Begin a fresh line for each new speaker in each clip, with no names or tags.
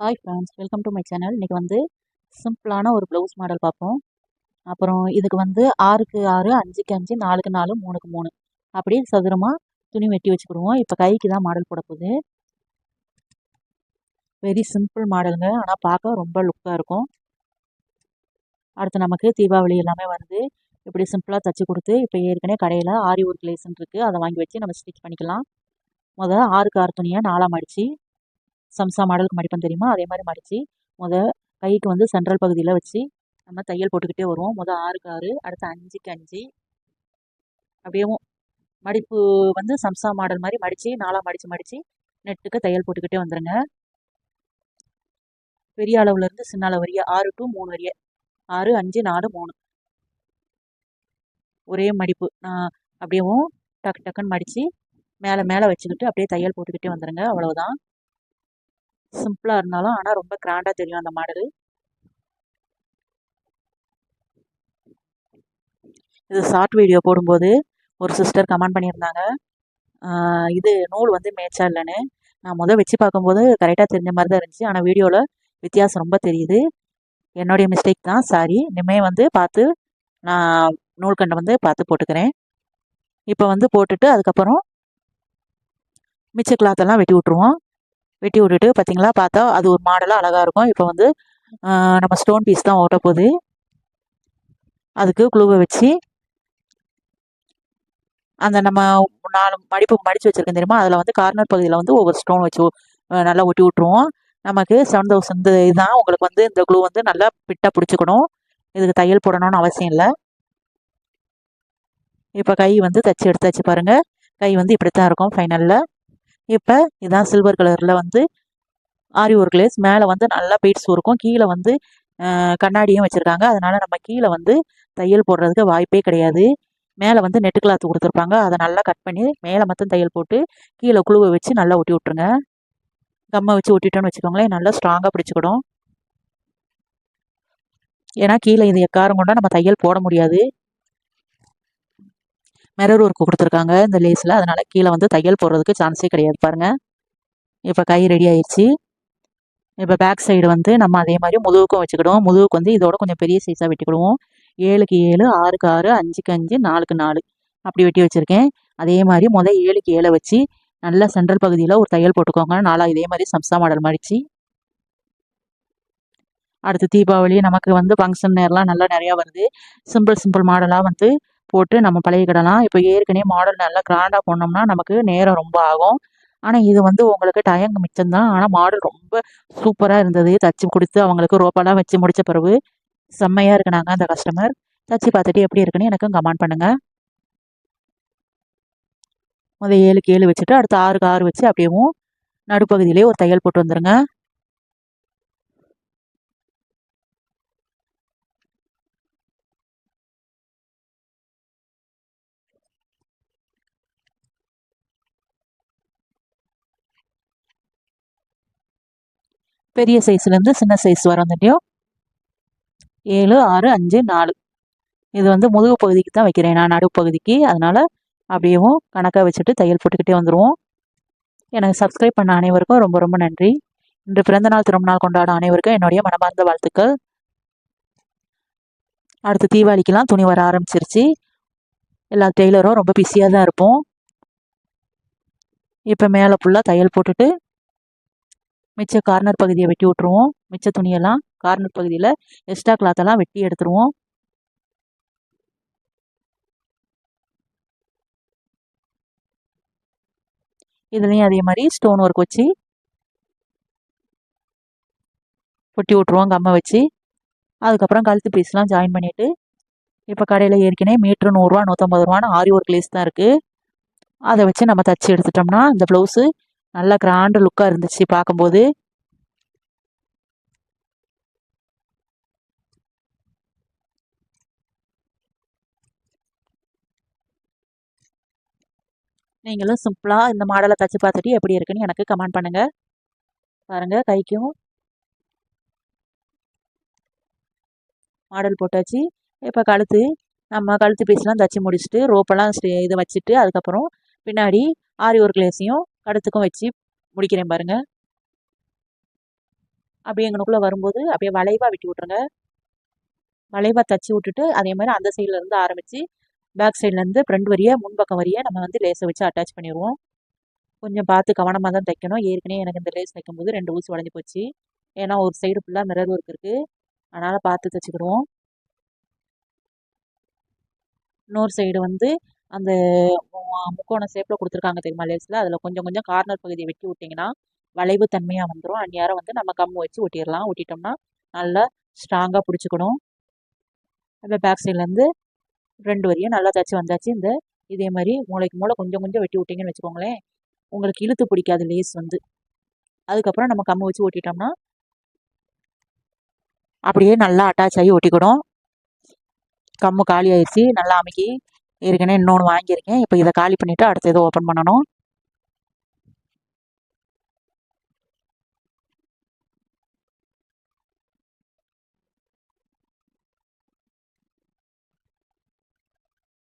Hi friends welcome to my channel இன்றைக்கி வந்து சிம்பிளான ஒரு ப்ளவுஸ் மாடல் பார்ப்போம். அப்புறம் இதுக்கு வந்து ஆறுக்கு ஆறு அஞ்சுக்கு அஞ்சு நாலுக்கு நாலு மூணுக்கு மூணு. அப்படி சதுரமாக துணி வெட்டி வச்சுக்கிடுவோம். இப்போ கைக்கு தான் மாடல் போட போகுது. வெரி சிம்பிள் மாடலுங்க ஆனால் பார்க்க ரொம்ப லுக்காக இருக்கும். அடுத்து நமக்கு தீபாவளி எல்லாமே வருது. இப்படி சிம்பிளாக தைச்சி கொடுத்து இப்போ ஏற்கனவே கடையில் ஆரி ஒர்க் லேசன் இருக்குது அதை வாங்கி வச்சு நம்ம ஸ்டிச் பண்ணிக்கலாம். முதல்ல ஆறுக்கு ஆறு துணியை நாலாம் அடித்து சம்சா மாடலுக்கு மடிப்பேன் தெரியுமா? அதே மாதிரி மடித்து முத கைக்கு வந்து சென்ட்ரல் பகுதியில் வச்சு நம்ம தையல் போட்டுக்கிட்டே வருவோம். முத ஆறுக்கு ஆறு அடுத்து அஞ்சுக்கு அஞ்சு. அப்படியே மடிப்பு வந்து சம்சா மாடல் மாதிரி மடித்து நாளாக மடித்து மடித்து நெட்டுக்கு தையல் போட்டுக்கிட்டே வந்துடுங்க பெரிய அளவுலேருந்து சின்ன அளவு வரிய ஆறு டு மூணு வரிய. ஆறு அஞ்சு நாலு மூணு. ஒரே மடிப்பு. நான் அப்படியேவும் டக்கு டக்குன்னு மடித்து மேலே மேலே வச்சுக்கிட்டு அப்படியே தையல் போட்டுக்கிட்டே வந்துடுங்க அவ்வளோதான் சிம்பிளாக இருந்தாலும் ஆனால் ரொம்ப கிராண்டாக தெரியும் அந்த மாடல். இது ஷார்ட் வீடியோ போடும்போது ஒரு சிஸ்டர் கமெண்ட் பண்ணியிருந்தாங்க. இது நூல் வந்து மேட்சா இல்லைன்னு. நான் முதல் வச்சு பார்க்கும்போது கரெக்டாக தெரிஞ்ச மாதிரி தான் இருந்துச்சு. ஆனால் வீடியோவில் வித்தியாசம் ரொம்ப தெரியுது. என்னுடைய மிஸ்டேக் தான். சாரி. இனிமேல் வந்து பார்த்து நான் நூல்கண்டை வந்து பார்த்து போட்டுக்கிறேன். இப்போ வந்து போட்டுட்டு அதுக்கப்புறம் மிச்ச கிளாத்தெல்லாம் வெட்டி விட்ருவோம் வெட்டி விட்டுட்டு பார்த்தீங்களா பார்த்தா அது ஒரு மாடலாக அழகாக இருக்கும். இப்போ வந்து நம்ம ஸ்டோன் பீஸ் தான் ஓட்ட போகுது. அதுக்கு குழுவை வச்சு அந்த நம்ம நாலு மடிப்பு மடித்து வச்சுருக்கேன் தெரியுமா? அதில் வந்து கார்னர் பகுதியில் வந்து ஒவ்வொரு ஸ்டோன் வச்சு நல்லா ஒட்டி விட்ருவோம் நமக்கு செவன் தௌசண்ட் இதுதான். உங்களுக்கு வந்து இந்த குளூ வந்து நல்லா பிட்டாக பிடிச்சிக்கணும். இதுக்கு தையல் போடணும்னு அவசியம் இல்லை. இப்போ கை வந்து தச்சு எடுத்தாச்சு பாருங்கள் கை வந்து இப்படி தான் இருக்கும் ஃபைனலில் இப்போ இதான் சில்வர் கலரில் வந்து ஆரி ஒர்க் லேஸ் மேலே வந்து நல்லா பீட்ஸ் இருக்கும் கீழே வந்து கண்ணாடியும் வச்சுருக்காங்க. அதனால் நம்ம கீழே வந்து தையல் போடுறதுக்கு வாய்ப்பே கிடையாது. மேலே வந்து நெட்டு கிளாத் கொடுத்துருப்பாங்க. அதை நல்லா கட் பண்ணி மேலே மட்டும் தையல் போட்டு கீழே குழுவை வச்சு நல்லா ஒட்டி விட்ருங்க கம்மை வச்சு ஒட்டிட்டோன்னு வச்சுக்கோங்களேன் நல்லா ஸ்ட்ராங்காக பிடிச்சிக்கிடும். ஏன்னா கீழே இது எக்காரம் கொண்டா நம்ம தையல் போட முடியாது. மிரர் ஒர்க்கு கொடுத்துருக்காங்க இந்த லேஸில் அதனால் கீழே வந்து தையல் போடுறதுக்கு சான்ஸே கிடையாது பாருங்கள் இப்போ கை ரெடி ஆயிடுச்சு இப்போ பேக் சைடு வந்து நம்ம அதே மாதிரி முதுகுக்கும் வச்சுக்கிடுவோம். முதுகுக்கு வந்து இதோட கொஞ்சம் பெரிய சைஸாக வெட்டிக்கிடுவோம். ஏழுக்கு ஏழு ஆறுக்கு ஆறு அஞ்சுக்கு அஞ்சு நாலுக்கு நாலு. அப்படி வெட்டி வச்சுருக்கேன். அதே மாதிரி முதல் ஏழுக்கு ஏழை வச்சு நல்லா சென்ட்ரல் பகுதியில் ஒரு தையல் போட்டுக்கோங்க. நாளாக இதே மாதிரி சம்சா மாடல் மடித்து அடுத்து தீபாவளி நமக்கு வந்து ஃபங்க்ஷன் நேரம்லாம் நல்லா நிறையா வருது. சிம்பிள் சிம்பிள் மாடலாக வந்து போட்டு நம்ம பழகிக்கிடலாம். இப்போ ஏற்கனவே மாடல் நல்லா கிராண்டாக போனோம்னா நமக்கு நேரம் ரொம்ப ஆகும். ஆனால் இது வந்து உங்களுக்கு டயங்க மிச்சம்தான் ஆனால் மாடல் ரொம்ப சூப்பராக இருந்தது. தச்சு கொடுத்து அவங்களுக்கு ரோப்பெல்லாம் வச்சு முடித்த பிறகு செம்மையாக இருக்குனாங்க அந்த கஸ்டமர் தச்சு பார்த்துட்டு எப்படி இருக்குன்னு எனக்கும் கமெண்ட் பண்ணுங்கள் முதல் ஏழுக்கு ஏழு வச்சுட்டு அடுத்து ஆறுக்கு ஆறு வச்சு அப்படியேவும் நடுப்பகுதியிலே ஒரு தையல் போட்டு வந்துடுங்க பெரிய சைஸ்லேருந்து சின்ன சைஸ் வர வந்துட்டையும் ஏழு ஆறு அஞ்சு நாலு. இது வந்து முதுகு பகுதிக்கு தான் வைக்கிறேன் நான் நடுப்பகுதிக்கு அதனால் அப்படியேவும் கணக்காக வச்சுட்டு தையல் போட்டுக்கிட்டே வந்துடுவோம் எனக்கு சப்ஸ்கிரைப் பண்ண அனைவருக்கும் ரொம்ப ரொம்ப நன்றி. இன்று பிறந்தநாள் திருமணம் கொண்டாட அனைவருக்கும் என்னுடைய மனமார்ந்த வாழ்த்துக்கள். அடுத்து தீபாவளிக்கெலாம் துணி வர ஆரம்பிச்சிருச்சு. எல்லா டெய்லரும் ரொம்ப பிஸியாக தான் இருப்போம். இப்போ மேலே ஃபுல்லாக தையல் போட்டுட்டு மிச்ச கார்னர் பகுதியை வெட்டி விட்ருவோம் மிச்ச துணியெல்லாம் கார்னர் பகுதியில் எக்ஸ்ட்ரா கிளாத்தெல்லாம் வெட்டி எடுத்துருவோம். இதுலேயும் அதே மாதிரி ஸ்டோன் ஒர்க் வச்சு கொட்டி விட்ருவோம் கம்மை வச்சு. அதுக்கப்புறம் கழுத்து பீஸ்லாம் ஜாயின் பண்ணிவிட்டு இப்போ கடையில் ஏற்கனவே மீட்ரு நூறுரூவா நூற்றம்பது ரூபான்னு ஆரி ஒர்க் லேஸ் தான் இருக்குது அதை வச்சு நம்ம தச்சு எடுத்துட்டோம்னா இந்த ப்ளவுஸு நல்லா கிராண்டு லுக்காக இருந்துச்சு பார்க்கும்போது. நீங்களும் சிம்பிளாக இந்த மாடலை தச்சு பார்த்துட்டு எப்படி இருக்குன்னு எனக்கு கமெண்ட் பண்ணுங்கள் பாருங்கள் கைக்கும் மாடல் போட்டாச்சு. இப்போ கழுத்து நம்ம கழுத்து பீஸ்லாம் தச்சு முடிச்சுட்டு ரோப்பெல்லாம் இதை வச்சுட்டு அதுக்கப்புறம் பின்னாடி ஆரி ஒர்க் லேஸையும் கழுத்துக்கும் வச்சு முடிக்கிறேன் பாருங்கள் அப்படியே எங்கனுக்குள்ளே வரும்போது அப்படியே வளைவாக வெட்டி விட்ருங்க வளைவாக தச்சு விட்டுட்டு அதே மாதிரி அந்த சைடில் இருந்து ஆரம்பித்து பேக் சைட்லேருந்து ஃப்ரண்ட் வரியை முன்பக்கம் வரியை நம்ம வந்து லேஸை வச்சு அட்டாச் பண்ணிடுவோம். கொஞ்சம் பார்த்து கவனமாக தான் தைக்கணும். ஏற்கனவே எனக்கு இந்த லேஸ் தைக்கும்போது ரெண்டு ஊசி உடஞ்சி போச்சு. ஏன்னா ஒரு சைடு ஃபுல்லாக மிரர் ஒர்க் இருக்குது அதனால் பார்த்து தைச்சிக்கிடுவோம். இன்னொரு சைடு வந்து அந்த முக்கோண ஷேப்பில் கொடுத்துருக்காங்க தெரியுமா லேஸில் அதில் கொஞ்சம் கொஞ்சம் கார்னர் பகுதியை வெட்டி விட்டிங்கன்னா வளைவு தன்மையாக வந்துடும் அந்நேரம் வந்து நம்ம கம்மு வச்சு ஒட்டிடலாம். ஒட்டிட்டோம்னா நல்லா ஸ்ட்ராங்காக பிடிச்சிக்கணும். அந்த பேக் சைட்லேருந்து ரெண்டு வரையும் நல்லா தச்சு வந்தாச்சு. இந்த இதே மாதிரி மூளைக்கு மூளை கொஞ்சம் கொஞ்சம் வெட்டி விட்டிங்கன்னு வச்சுக்கோங்களேன் உங்களுக்கு இழுத்து பிடிக்காது லேஸ் வந்து. அதுக்கப்புறம் நம்ம கம்மு வச்சு ஒட்டிட்டோம்னா அப்படியே நல்லா அட்டாச் ஆகி ஒட்டிக்கிடும் கம்மு காலி ஆயிடுச்சு நல்லா அமைக்கி ஏற்கனவே இன்னொன்று வாங்கியிருக்கேன். இப்போ இதை காலி பண்ணிவிட்டு அடுத்த இதை ஓப்பன் பண்ணணும்.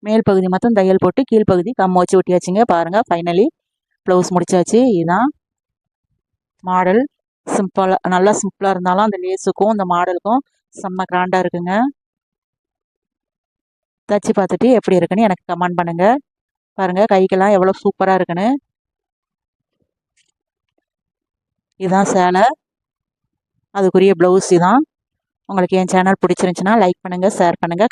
மேல் பகுதி மட்டும் தையல் போட்டு கீழ்ப்பகுதி கம்மை வச்சு ஒட்டியாச்சுங்க. பாருங்கள் ஃபைனலி ப்ளவுஸ் முடிச்சாச்சு. இதுதான் மாடல் சிம்பிளாக நல்லா சிம்பிளாக இருந்தாலும் அந்த லேஸுக்கும் இந்த மாடலுக்கும் செம்ம கிராண்டாக இருக்குங்க. தச்சு பார்த்துட்டு எப்படி இருக்குன்னு எனக்கு கமெண்ட் பண்ணுங்கள் பாருங்கள் கைக்கெல்லாம் எவ்வளோ சூப்பராக இருக்குன்னு. இதுதான் சேலை. அதுக்குரிய ப்ளவுஸ் தான் உங்களுக்கு என் சேனல் பிடிச்சிருந்துச்சின்னா லைக் பண்ணுங்கள் ஷேர் பண்ணுங்கள்